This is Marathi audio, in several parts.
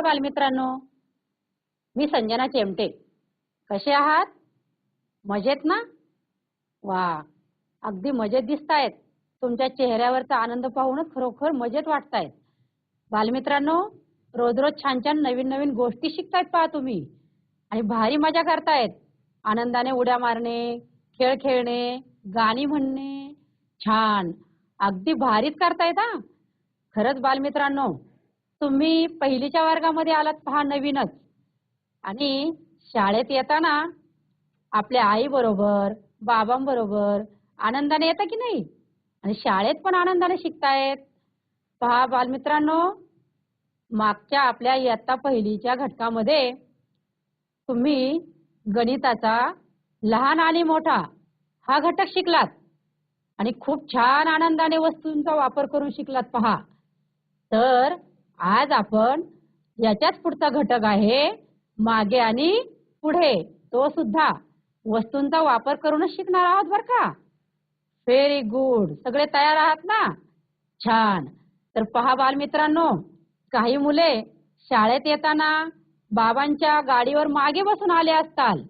नमस्कार बालमित्रांनो. मी संजना चेमटे. कसे आहात? मजेत ना? वा अगदी मजेत दिसतायत. तुमच्या चेहऱ्यावरचा आनंद पाहूनच खरोखर मजेत वाटतायत. बालमित्रांनो रोज रोज छान छान नवीन नवीन गोष्टी शिकतायत पहा तुम्ही. आणि भारी मजा करतायत. आनंदाने उड्या मारणे खेळ खेळणे गाणी म्हणणे. छान अगदी भारीच करतायत हा. खरंच बालमित्रांनो तुम्ही पहिलीच्या वर्गामध्ये आलात पहा नवीनच. आणि शाळेत येताना आपल्या आई बरोबर बाबांबरोबर आनंदाने येता की नाही? आणि शाळेत पण आनंदाने शिकतायत. पहा बालमित्रांनो मागच्या आपल्या इयत्ता पहिलीच्या घटकामध्ये तुम्ही गणिताचा लहान आणि मोठा हा घटक शिकलात. आणि खूप छान आनंदाने वस्तूंचा वापर करून शिकलात पहा. तर आज आपण याच्याच पुढचा घटक आहे मागे आणि पुढे. तो सुद्धा वस्तूंचा वापर करूनच शिकणार आहोत बर का? व्हेरी गुड सगळे तयार आहात ना? छान. तर पहा बालमित्रांनो काही मुले शाळेत येताना बाबांच्या गाडीवर मागे बसून आले असताल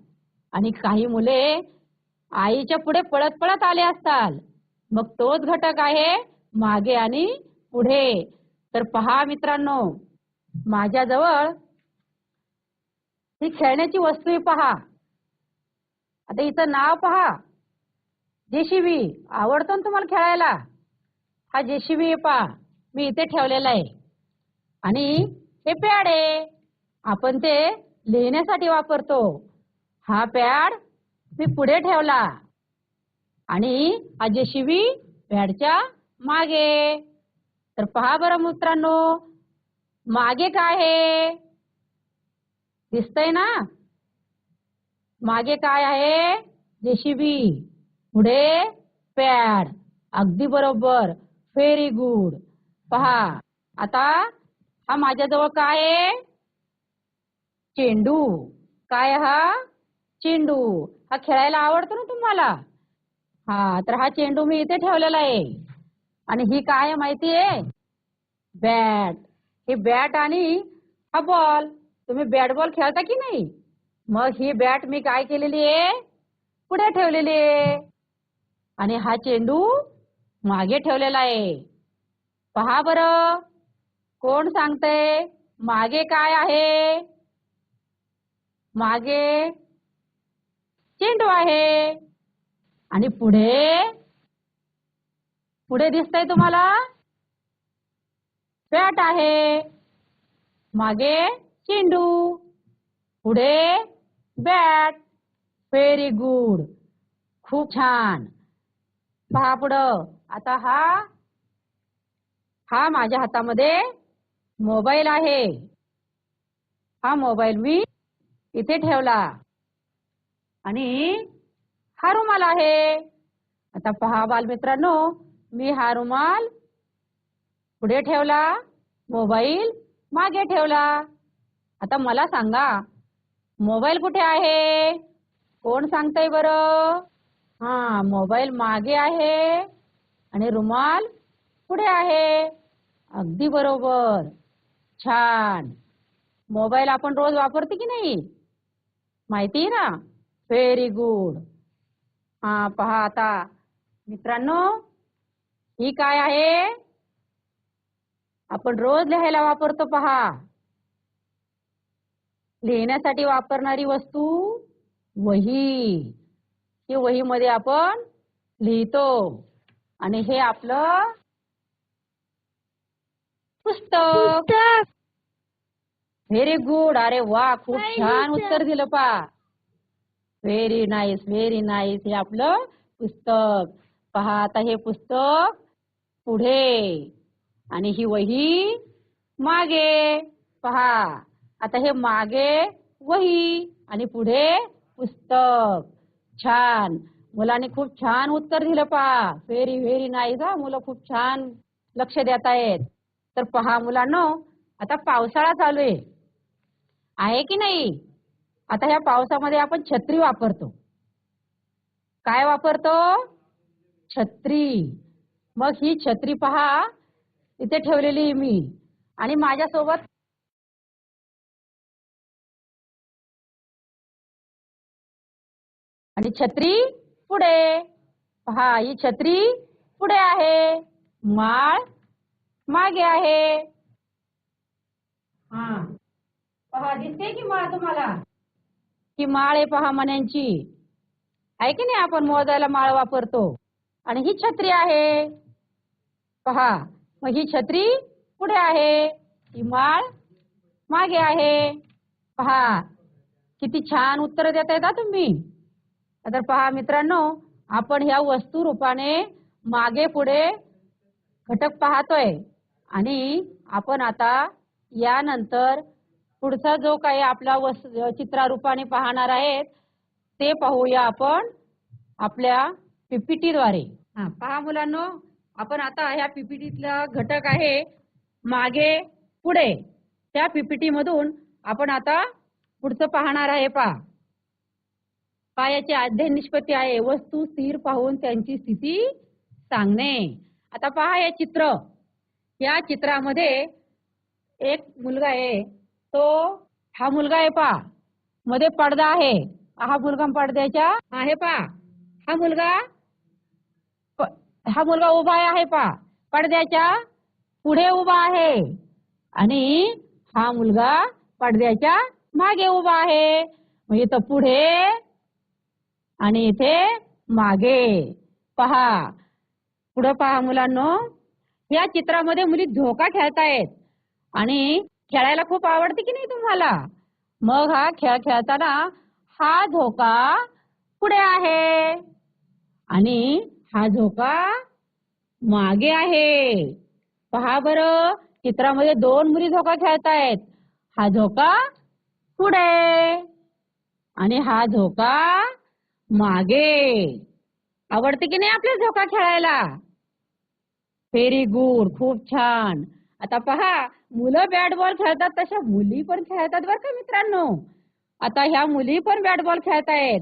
आणि काही मुले आईच्या पुढे पळत पळत आले असताल. मग तोच घटक आहे मागे आणि पुढे. तर पहा मित्रांनो माझ्याजवळ ही खेळण्याची वस्तू पहा. आता इथं नाव पहा. जेसीबी. आवडतो ना तुम्हाला खेळायला? हा जेसीबी आहे पहा. मी इथे ठेवलेला आहे. आणि हे पॅड आहे. आपण ते लिहिण्यासाठी वापरतो. हा पॅड मी पुढे ठेवला. आणि हा जेसीबी पॅडच्या मागे. तर पहा बरं मित्रांनो मागे काय आहे? दिसतंय ना? मागे काय आहे? जेसीबी. पुढे पॅड. अगदी बरोबर. व्हेरी गुड पहा आता हा माझ्याजवळ काय आहे? चेंडू. काय हा? चेंडू. हा खेळायला आवडतो ना तुम्हाला? हा तर हा चेंडू मी इथे ठेवलेला आहे. आणि ही काय माहितीये माहिती आहे? बॅट. ही बॅट आणि हा बॉल. तुम्ही बॅट बॉल खेळता की नाही? मग ही बॅट मी काय केलेली आहे? पुढे ठेवलेली आहे. आणि हा चेंडू मागे ठेवलेला आहे. पहा बर. कोण सांगतय? मागे काय आहे? मागे चेंडू आहे. आणि पुढे पुढे दिसतंय तुम्हाला? बॅट आहे. मागे चेंडू. पुढे बॅट व्हेरी गुड खूप छान. पहा पुढं. आता हा हा माझ्या हातामध्ये मोबाईल आहे. हा मोबाईल मी इथे ठेवला. आणि हा रुमाल आहे. आता पहा बालमित्रांनो मी हा रुमाल पुढे ठेवला मोबाईल मागे ठेवला. आता मला सांगा मोबाईल कुठे आहे? कोण सांगतंय बरं? हा मोबाईल मागे आहे आणि रुमाल पुढे आहे. अगदी बरोबर. छान. मोबाईल आपण रोज वापरते की नाही? माहिती ना? व्हेरी गुड हा पहा आता. मित्रांनो ही काय आहे? आपण रोज लिहायला वापरतो पहा. लिहिण्यासाठी वापरणारी वस्तू वही. ही वहीमध्ये आपण लिहितो. आणि हे आपलं पुस्तक. व्हेरी गुड अरे वा खूप छान उत्तर दिलं पा. व्हेरी नाईस व्हेरी नाईस हे आपलं पुस्तक. पहा आता हे पुस्तक. पुढे. आणि ही वही मागे. पहा. आता हे मागे वही आणि पुढे पुस्तक. छान. मुलांनी खूप छान उत्तर दिलं पहा व्हेरी व्हेरी नाईस हा मुलं खूप छान लक्ष देत आहेत. तर पहा मुलांनो आता पावसाळा चालू आहे. आहे की नाही? आता ह्या पावसामध्ये आपण छत्री वापरतो. काय वापरतो? छत्री. मग ही छत्री पहा इथे ठेवलेली मी. आणि माझ्यासोबत आणि छत्री पुढे. पहा ही छत्री पुढे आहे. माळ मागे आहे. हा. पहा दिसते की माळ तुम्हाला? ही माळ आहे पहा मण्यांची. आहे की नाही आपण मोजायला माळ वापरतो? आणि ही छत्री आहे. पहा. मग ही छत्री पुढे आहे. ही माळ मागे आहे. पहा. किती छान उत्तर देत आहेत तुम्ही. तर पहा मित्रांनो आपण ह्या वस्तू रूपाने मागे पुढे घटक पाहतोय. आणि आपण आता यानंतर पुढचा जो काही आपला वस चित्रारूपाने पाहणार आहेत ते पाहूया आपण आपल्या पीपीटी द्वारे हा पहा मुलांनो. आपण आता ह्या पीपीटीतला घटक आहे मागे पुढे. त्या पीपीटी मधून आपण आता पुढचं पाहणार आहे पहा पायाचे अध्ययन निष्पत्ती आहे. वस्तू स्थिर पाहून त्यांची स्थिती सांगणे. आता पहा हे चित्र. या चित्रामध्ये एक मुलगा आहे. तो हा मुलगा आहे पा. मध्ये पडदा आहे. हा मुलगा पडद्याच्या आहे पा. हा मुलगा हा मुलगा उभा आहे पा पडद्याच्या पुढे उभा आहे. आणि हा मुलगा पडद्याच्या मागे उभा आहे. म्हणजे इथं पुढे आणि इथे मागे. पहा. पुढे पहा मुलांनो. या चित्रामध्ये मुली धोका खेळतायत. आणि खेळायला खूप आवडते की नाही तुम्हाला? मग हा खेळ खेळताना हा धोका पुढे आहे. आणि हा झोका मागे आहे. पहा बरं चित्रामध्ये दोन मुली झोका खेळतायत. हा झोका पुढे आणि हा झोका मागे. आवडते की नाही आपल्या झोका खेळायला? व्हेरी गुड खूप छान. आता पहा मुलं बॅट बॉल खेळतात तशा मुली पण खेळतात बरं का मित्रांनो? आता ह्या मुली पण बॅट बॉल खेळतायत.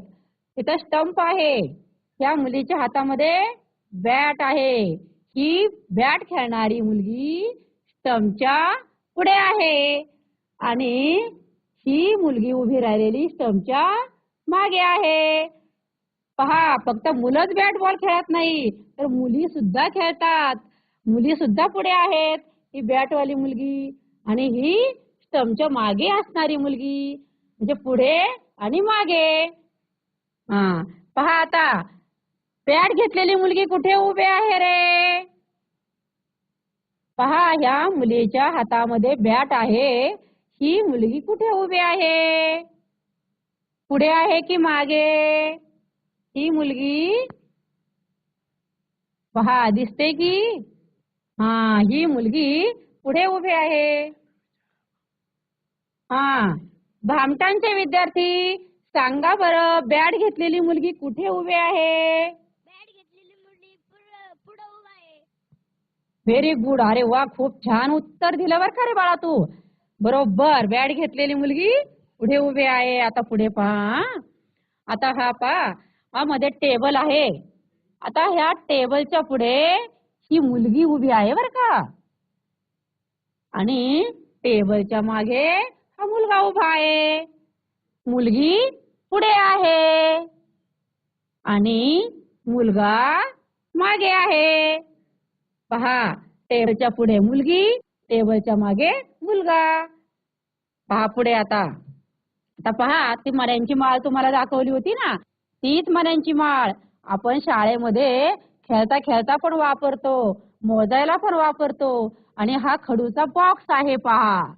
इथं स्टंप आहे. ह्या मुलीच्या हातामध्ये बॅट आहे. ही बॅट खेळणारी मुलगी स्टम्पच्या पुढे आहे. आणि ही मुलगी उभी राहिलेली स्टम्पच्या मागे आहे. पहा फक्त मुलंच बॅट बॉल खेळत नाही तर मुली सुद्धा खेळतात. मुली सुद्धा पुढे आहेत. ही बॅट वाली मुलगी आणि ही स्टम्पच्या मागे असणारी मुलगी. म्हणजे पुढे आणि मागे. हा पहा आता. बॅट घेतलेली मुलगी कुठे उभी आहे रे? पहा ह्या मुलीच्या हातामध्ये बॅट आहे. ही मुलगी कुठे उभी आहे? पुढे आहे की मागे? ही मुलगी? पहा दिसते की? हा ही मुलगी पुढे उभी आहे. हा भामटांचे विद्यार्थी सांगा बरं बॅट घेतलेली मुलगी कुठे उभी आहे? पुढं उभा आहे. व्हेरी गुड अरे वा खूप छान उत्तर दिलं बर का रे बाळा तू. बरोबर बॅट घेतलेली मुलगी पुढे उभी आहे. आता पुढे पहा. आता हा पहा. हा मध्ये टेबल आहे. आता ह्या टेबलच्या पुढे ही मुलगी उभी आहे बर का. आणि टेबलच्या मागे हा मुलगा उभा आहे. मुलगी पुढे आहे. आणि मुलगा मागे आहे. पहा टेबलच्या पुढे मुलगी टेबलच्या मागे मुलगा. पहा पुढे आता. आता पहा ती मऱ्यांची माळ तुम्हाला दाखवली होती ना? तीच मऱ्यांची माळ. आपण शाळेमध्ये खेळता खेळता पण वापरतो मोजायला पण वापरतो आणि हा खडूचा बॉक्स आहे पहा.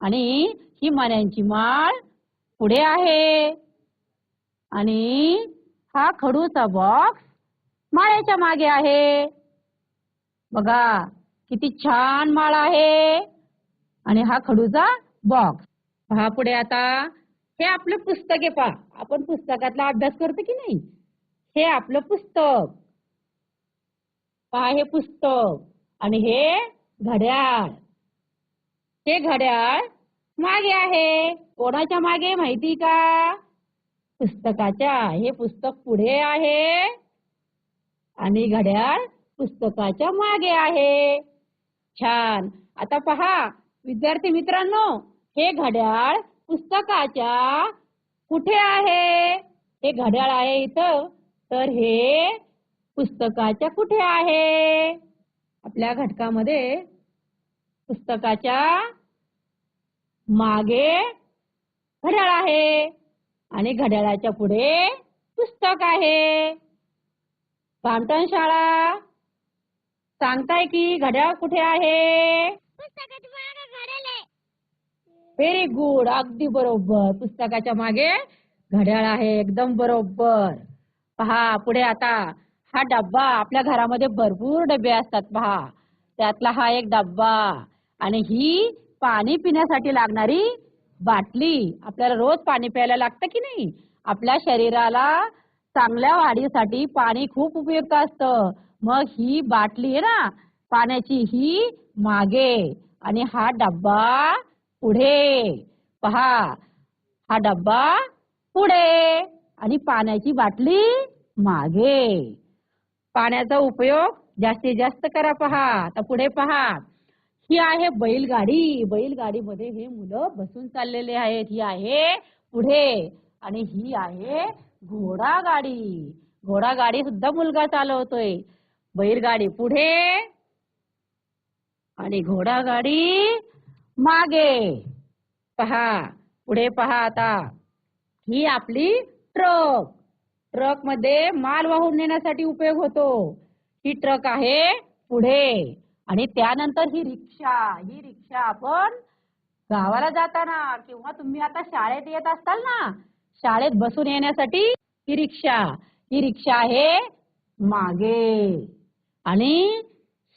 आणि ही मण्यांची माळ पुढे आहे. आणि हा खडूचा बॉक्स माळ्याच्या मागे आहे. बघा किती छान माळ आहे. आणि हा खडूचा बॉक्स पहा पुढे आता. हे आपलं पुस्तक आहे पहा. आपण पुस्तकातला अभ्यास करतो की नाही? हे आपलं पुस्तक. पहा हे पुस्तक. आणि हे घड्याळ. हे घड्याळ मागे आहे. कोणाच्या मागे माहिती का? पुस्तकाच्या. हे पुस्तक पुढे आहे. आणि घड्याळ पुस्तकाच्या मागे आहे. छान. आता पहा विद्यार्थी मित्रांनो हे घड्याळ पुस्तकाच्या कुठे आहे? हे घड्याळ आहे इथं. तर हे पुस्तकाच्या कुठे आहे? आपल्या घटकामध्ये पुस्तकाच्या मागे घड्याळ आहे. आणि घड्याळाच्या पुढे पुस्तक आहे. भामटण शाळा. सांगताय की घड्याळ कुठे आहे? व्हेरी गुड अगदी बरोबर. पुस्तकाच्या मागे घड्याळ आहे. एकदम बरोबर. पहा पुढे आता. हा डब्बा आपल्या घरामध्ये भरपूर डबे असतात पहा. त्यातला हा एक डब्बा. आणि ही पाणी पिण्यासाठी लागणारी बाटली. आपल्याला रोज पाणी प्यायला लागतं की नाही? आपल्या शरीराला चांगल्या वाढीसाठी पाणी खूप उपयुक्त असतं. मग ही बाटली आहे ना पाण्याची ही मागे. आणि हा डब्बा पुढे. पहा हा डब्बा पुढे. आणि पाण्याची बाटली मागे. पाण्याचा उपयोग जास्तीत जास्त करा पहा. आता पुढे पहा. ही आहे बैलगाडी. बैलगाडीमध्ये हे मुलं बसून चाललेले आहेत. ही आहे पुढे. आणि ही आहे घोडा गाडी घोडा गाडी सुद्धा मुलगा चालवतोय. बैलगाडी पुढे. आणि घोडा गाडी मागे. पहा पुढे पहा आता. ही आपली ट्रक. ट्रकमध्ये माल वाहून नेण्यासाठी उपयोग होतो. ही ट्रक आहे पुढे. आणि त्यानंतर ही रिक्षा. ही रिक्षा आपण गावाला जाताना किंवा तुम्ही आता शाळेत येत असताल ना शाळेत बसून येण्यासाठी ही रिक्षा. ही रिक्षा आहे मागे. आणि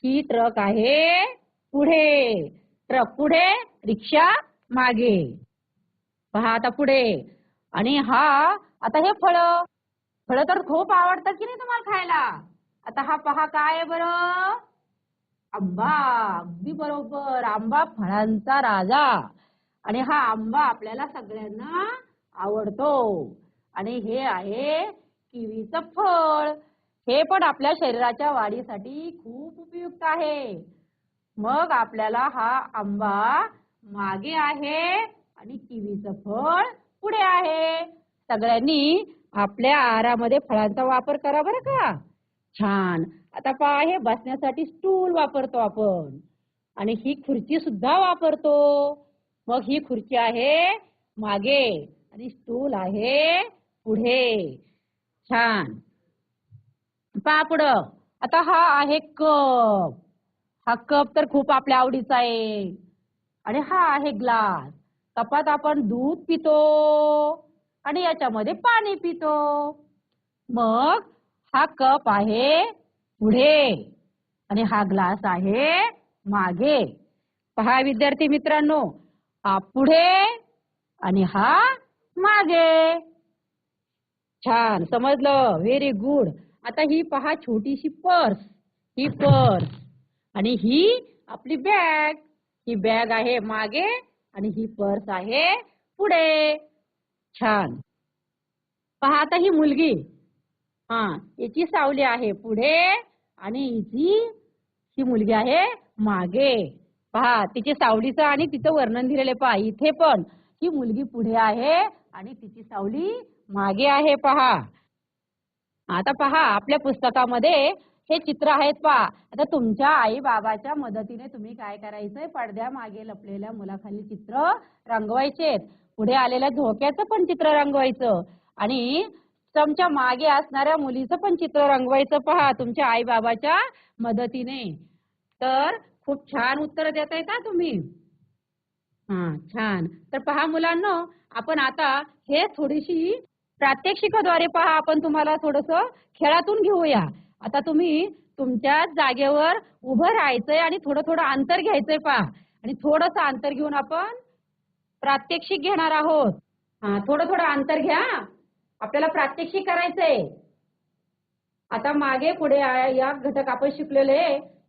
ही ट्रक आहे पुढे. ट्रक पुढे रिक्षा मागे. पहा आता पुढे. आणि हा आता हे फळ. फळ तर खूप आवडतात की नाही तुम्हाला खायला? आता हा पहा काय आहे बरं? आंबा अगदी बरोबर. आंबा फळांचा राजा. आणि हा आंबा आपल्याला सगळ्यांना आवडतो. आणि हे आहे किवीचं फळ. हे पण आपल्या शरीराच्या वाढीसाठी खूप उपयुक्त आहे. मग आपल्याला हा आंबा मागे आहे आणि किवीचं फळ पुढे आहे. सगळ्यांनी आपल्या आहारामध्ये फळांचा वापर करा बरं का. छान. आता पहा हे बसण्यासाठी स्टूल वापरतो आपण. आणि ही खुर्ची सुद्धा वापरतो. मग ही खुर्ची आहे मागे. आणि स्टूल आहे पुढे. छान. पहा पुढं. आता हा आहे कप. हा कप तर खूप आपल्या आवडीचा आहे. आणि हा आहे ग्लास. कपात आपण दूध पितो. आणि याच्यामध्ये पाणी पितो. मग हा कप आहे पुढे. आणि हा ग्लास आहे मागे. पहा विद्यार्थी मित्रांनो हा पुढे आणि हा मागे. छान समजलं. व्हेरी गुड आता ही पहा छोटीशी पर्स. ही पर्स. आणि ही आपली बॅग. ही बॅग आहे मागे आणि ही पर्स आहे पुढे. छान. पहा आता ही मुलगी. हा याची सावली आहे पुढे आणि हिची ही मुलगी आहे मागे. पहा तिचे सावलीचं आणि तिचं वर्णन दिलेलं पहा इथे पण ही मुलगी पुढे आहे. आणि तिची सावली मागे आहे पहा. आता पहा आपल्या पुस्तकामध्ये हे चित्र आहेत पहा. आता तुमच्या आई बाबाच्या मदतीने तुम्ही काय करायचंय? पडद्या मागे लपलेल्या मुलाखाली चित्र रंगवायचे पुढे आलेल्या झोक्याचं पण चित्र रंगवायचं. आणि तुमच्या मागे असणाऱ्या मुलीचं पण चित्र रंगवायचं पहा तुमच्या आई बाबाच्या मदतीने. तर खूप छान उत्तर देताय का तुम्ही? हा छान. तर पहा मुलांना आपण आता हे थोडीशी प्रात्यक्षिकाद्वारे पहा आपण तुम्हाला थोडस खेळातून घेऊया. आता तुम्ही तुमच्या जागेवर उभं राहायचंय आणि थोडं थोडं अंतर घ्यायचंय पहा. आणि थोडस अंतर घेऊन आपण प्रात्यक्षिक घेणार आहोत. हा थोडं थोडं अंतर घ्या. आपल्याला प्रात्यक्षिक करायचंय. आता मागे पुढे या घटक आपण शिकलेले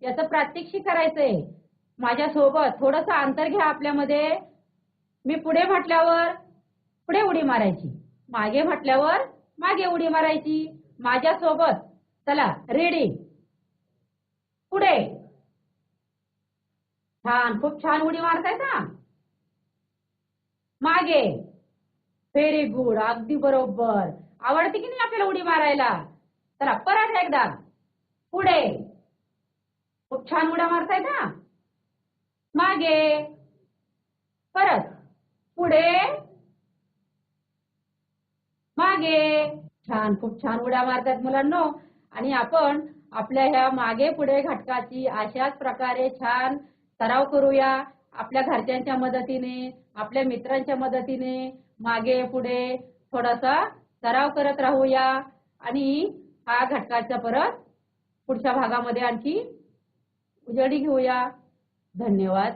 याचं प्रात्यक्षिक करायचंय. माझ्या सोबत थोडस अंतर घ्या आपल्यामध्ये. मी पुढे म्हटल्यावर पुढे उडी मारायची. मागे म्हटल्यावर मागे उडी मारायची. माझ्या सोबत चला रेडी पुढे. छान खूप छान उडी मारताय ना? मागे. व्हेरी गुड अगदी बरोबर. आवडते की नाही आपल्याला उडी मारायला? चला परत एकदा. पुढे. खूप छान उड्या मारताय ना? मागे. परत. पुढे. मागे. छान खूप छान उड्या मारतात मुलांना. आणि आपण आपल्या ह्या मागे पुढे घटकाची अशाच प्रकारे छान सराव करूया. आपल्या घरच्यांच्या मदतीने आपल्या मित्रांच्या मदतीने मागे पुढे थोडासा सराव करत राहूया. आणि हा घटकाचा परत पुढच्या भागामध्ये आणखी उजळी घेऊया. धन्यवाद.